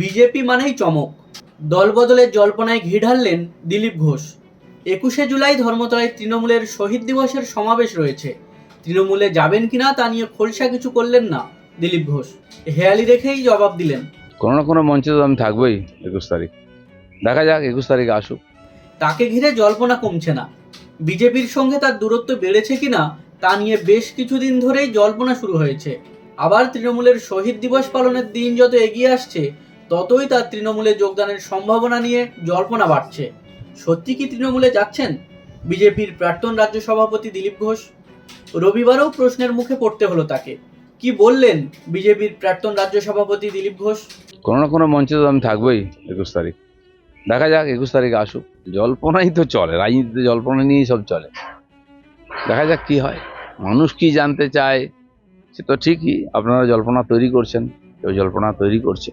BJP মানেই চমক। দলবদলের জল্পনায় ঘি ঢাললেন দিলীপ ঘোষ। একুশে জুলাই ধর্মতলায় তৃণমূলের শহীদ দিবসের সমাবেশ রয়েছে। তৃণমূলে যাবেন কিনা তা নিয়ে খোলসা কিছু করলেন না দিলীপ ঘোষ। হেয়ালি রেখেই জবাব দিলেন। কোনো না কোনো মঞ্চে তো আমি থাকবোই একুশ তারিখ। দেখা যাক একুশ তারিখে আসুক। তাকে ঘিরে জল্পনা কমছে না। বিজেপির সঙ্গে তার দূরত্ব বেড়েছে কিনা তা নিয়ে বেশ কিছুদিন ধরেই জল্পনা শুরু হয়েছে। আবার তৃণমূলের শহীদ দিবস পালনের দিন যত এগিয়ে আসছে ততই তার তৃণমূলে যোগদানের সম্ভাবনা নিয়ে জল্পনা বাড়ছে। সত্যি কি তৃণমূলে যাচ্ছেন? বিজেপির প্রাক্তন রাজ্য সভাপতি দিলীপ ঘোষ? রবিবারও প্রশ্নের মুখে পড়তে হলো তাকে। কি বললেন বিজেপির প্রাক্তন রাজ্য সভাপতি দিলীপ ঘোষ? কোনো না কোনো মঞ্চে তো আমি থাকবোই একুশ তারিখ। দেখা যাক একুশ তারিখে আসুক। জল্পনাই তো চলে, রাজনীতিতে জল্পনা নিয়েই সব চলে। দেখা যাক কি হয়। মানুষ কি জানতে চায়, সে তো ঠিকই, আপনারা জল্পনা তৈরি করছেন, কেউ জল্পনা তৈরি করছে।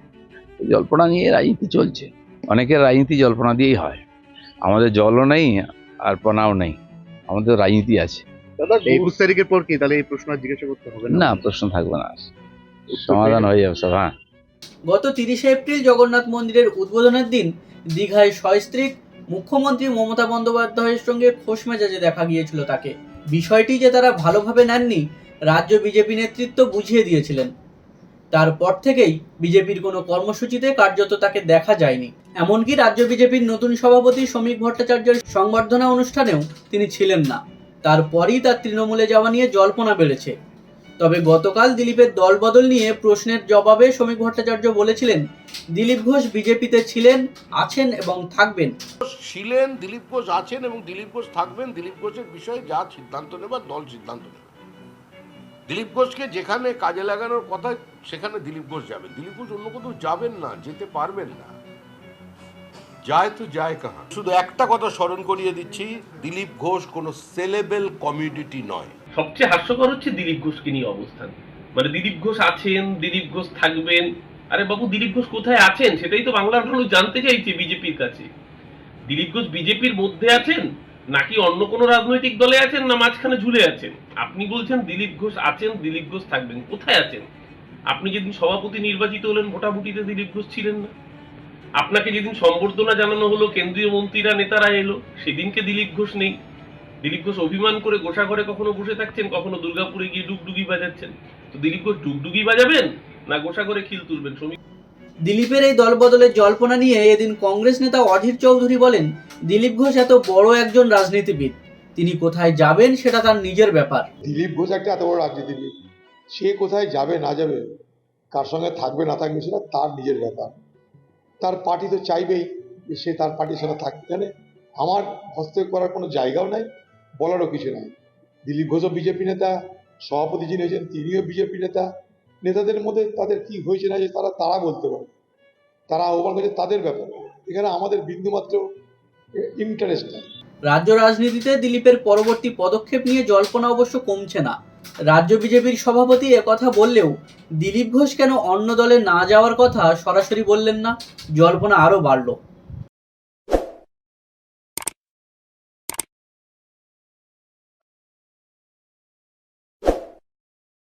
জল্পনা নিয়ে রাজনীতি চলছে। অনেকের রাজনীতি জল্পনা দিয়েই হয়। আমাদের জলও নেই আর পনাও নেই। আমাদের রাজনীতি আছে। একুশ তারিখের পর কি? তাহলে এই প্রশ্ন জিজ্ঞাসা করতে হবে না? প্রশ্ন থাকবে না। সমাধান হয়ে যাবে সব হ্যাঁ। গত তিরিশে এপ্রিল জগন্নাথ মন্দিরের উদ্বোধনের দিন দীঘায় সস্ত্রীক মুখ্যমন্ত্রী মমতা বন্দ্যোপাধ্যায়ের সঙ্গে খোশ মেজাজে দেখা গিয়েছিল তাকে। বিষয়টি যে তারা ভালোভাবে নেননি রাজ্য বিজেপি নেতৃত্ব বুঝিয়ে দিয়েছিলেন। তারপর থেকেই বিজেপির কোনো কর্মসূচিতে কার্যত তাকে দেখা যায়নি। এমনকি রাজ্য বিজেপির নতুন সভাপতি শ্রমিক ভট্টাচার্যের সংবর্ধনা অনুষ্ঠানেও তিনি ছিলেন না। তারপরই তার তৃণমূলে যাওয়া নিয়ে জল্পনা বেড়েছে। তবে গতকাল দিলীপের দলবদল নিয়ে প্রশ্নের জবাবে শ্রমিক ভট্টাচার্য বলেছিলেন, দিলীপ ঘোষ বিজেপিতে ছিলেন, আছেন এবং থাকবেন। ছিলেন, দিলীপ ঘোষ আছেন এবং দিলীপ ঘোষ থাকবেন। দিলীপ ঘোষের বিষয়ে যা সিদ্ধান্ত নেবার, দল সিদ্ধান্ত নেবে। দিলীপ ঘোষকে যেখানে কাজে লাগানোর কথা, সেখানে দিলীপ ঘোষ যাবেন। দিলীপ ঘোষ অন্য কোথাও যাবেন না, যেতে পারবেন না। যায় তো যায় কাহা শুধু একটা কথা স্মরণ করিয়ে দিচ্ছি, দিলীপ ঘোষ কোনো সেলেবেল কমিউনিটি নয়। সবচেয়ে হাস্যকর হচ্ছে দিলীপ ঘোষকে নিয়ে অবস্থান। মানে দিলীপ ঘোষ আছেন, দিলীপ ঘোষ থাকবেন। আরে বাবু, দিলীপ ঘোষ কোথায় আছেন? সেটাই তো বাংলার মানুষ জানতে চাইছে বিজেপির কাছে। দিলীপ ঘোষ বিজেপির মধ্যে আছেন? নাকি অন্য কোনো রাজনৈতিক দলে আছেন না মাঝখানে ঝুলে আছেন? আপনি বলছেন দিলীপ ঘোষ আছেন, দিলীপ ঘোষ থাকবেন। কোথায় আছেন? আপনি যেদিন সভাপতি নির্বাচিত হলেন, ভোটাভুটিতে দিলীপ ঘোষ ছিলেন না। আপনাকে যেদিন সম্বর্ধনা জানানো হলো, কেন্দ্রীয় মন্ত্রীরা, নেতারা এলো, সেদিনকে দিলীপ ঘোষ নেই। দিলীপ ঘোষ অভিমান করে গোসা ঘরে কখনো বসে থাকছেন, কখনো দুর্গাপুরে গিয়ে ডুগডুগি বাজাচ্ছেন। তো দিলীপ ঘোষ ডুগডুগি বাজাবেন, না গোসা করে খিল তুলবেন? শ্রমিক দিলীপের এই দলবদলের জল্পনা নিয়ে এদিন কংগ্রেস নেতা অধীর চৌধুরী বলেন দিলীপ ঘোষ এত বড় একজন রাজনীতিবিদ। তিনি কোথায় যাবেন সেটা তার নিজের ব্যাপার। দিলীপ ঘোষ একটা এত বড় রাজনীতিবিদ। সে কোথায় যাবে, না যাবে, কার সঙ্গে থাকবে, না থাকবে, সেটা তার নিজের ব্যাপার। তার পার্টি তো চাইবেই সে তার পার্টির সঙ্গে থাকতে জানে আমার হস্তক্ষেপ করার কোনো জায়গাও নাই, বলারও কিছু নাই। দিলীপ ঘোষও বিজেপি নেতা, সভাপতি যিনি হয়েছেন, তিনিও বিজেপি নেতা। নেতাদের মধ্যে তাদের কি হয়েছে না যে তারা তারা বলতে পারে। তারা আহ্বান করেছে তাদের ব্যাপার। এখানে আমাদের বিন্দুমাত্র ইন্টারেস্ট রাজ্য রাজনীতিতে দিলীপের পরবর্তী পদক্ষেপ নিয়ে জল্পনা অবশ্য কমছে না। রাজ্য বিজেপির সভাপতি কথা বললেও দিলীপ ঘোষ কেন অন্য দলে না যাওয়ার কথা সরাসরি বললেন না? জল্পনা আরও বাড়ল।